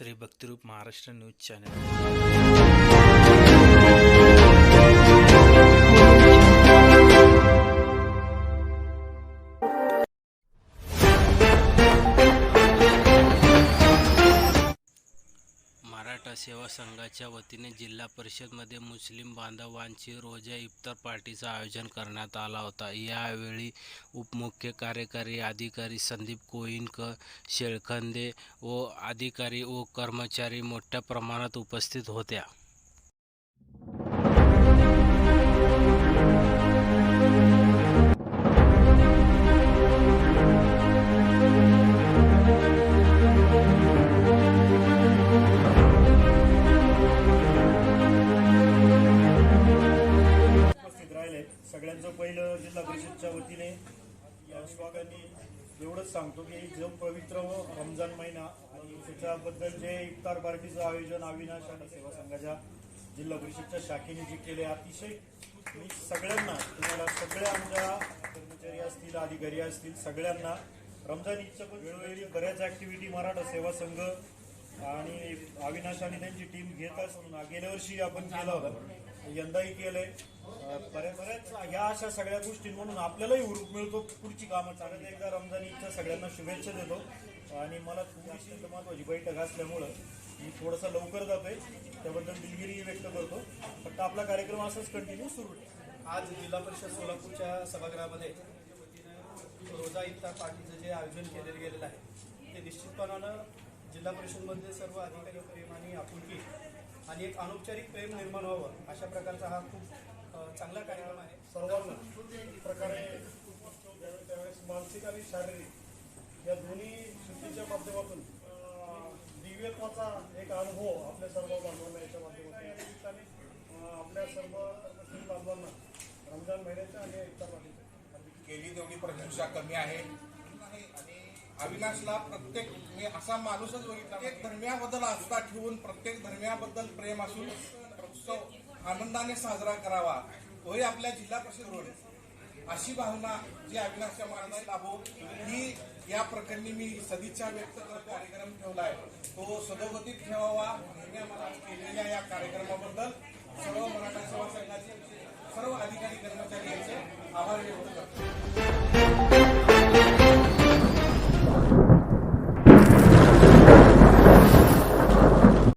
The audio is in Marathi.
Shri Bhakti Roop Maharashtra news channel. Maratha Seva संघाच्या वतीने जिल्हा परिषदमध्ये मुस्लिम बांधवांची रोजा इफ्तार पार्टीचं आयोजन करण्यात आला होता. यावेळी उपमुख्य कार्यकारी अधिकारी संदीप कोईनकर शेळखंदे व अधिकारी व कर्मचारी मोठ्या प्रमाणात उपस्थित होत्या. सगळ्यांचं जिल्हा परिषदच्या वतीने या एवढंच सांगतो की जो पवित्र व रमजान महिना आणि त्याच्याबद्दल जे इफ्तार पार्टीचं आयोजन अविनाश आणि सेवा संघाच्या जिल्हा परिषदच्या शाखेने जे केले अतिशय मी सगळ्यांना तुम्हाला सगळ्या आमच्या कर्मचारी असतील अधिकारी असतील सगळ्यांना रमजान ईदच्या पण वेळोवेळी बऱ्याच ऍक्टिव्हिटी मराठा सेवा संघ आणि अविनाश आणि त्यांची टीम घेत असून गेल्या वर्षी आपण केलं होतं. यंदाही केले. अं, बऱ्याच बऱ्याच ह्या अशा सगळ्या गोष्टी म्हणून आपल्यालाही उरूप मिळतो. पुढची कामं चालत एकदा रमजान ईदच्या सगळ्यांना शुभेच्छा देतो. आणि मला थोडीशी महत्वाची बैठक असल्यामुळं मी थोडासा लवकर जातोय. त्याबद्दल दिलगिरी व्यक्त करतो. फक्त आपला कार्यक्रम असाच कंटिन्यू सुरू आज जिल्हा परिषद सोलापूरच्या सभागृहामध्ये रोजा इफ्तार पार्टीचं जे आयोजन केलेलं गेलेलं आहे ते निश्चितपणानं जिल्हा परिषदमधले सर्व अधिकारी प्रेम आणि आपुलकी आणि एक अनौपचारिक प्रेम निर्माण व्हावं अशा प्रकारचा हा खूप चांगला कार्यक्रम आहे. सर्वांना. प्रकारे त्यावेळेस मानसिक आणि शारीरिक या दोन्ही शक्तीच्या माध्यमातून दिव्यत्वाचा एक अनुभव आपल्या सर्व बांधवांना याच्या माध्यमातून या निमित्ताने अं, आपल्या सर्व मुस्लिम बांधवांना रमजान महिन्याच्या आणि इतर केली तेवढी प्रशंसा कमी आहे. अविनाशला प्रत्येक मी असा माणूसच बघितला प्रत्येक धर्मियाबद्दल आस्था ठेवून प्रत्येक धर्मियाबद्दल प्रेम असून उत्सव आनंदाने साजरा करावा तोही आपल्या जिल्हा परिषद रोड अशी भावना जी अविनाशच्या मनात लाभो ही या प्रकरणी मी सदिच्छा व्यक्त करत कार्यक्रम ठेवलाय. तो सदोगतीत ठेवावा नेहमी केलेल्या या कार्यक्रमाबद्दल सर्व मराठा सेवा संघाचे सर्व अधिकारी कर्मचारी यांचे आभार व्यक्त करतो.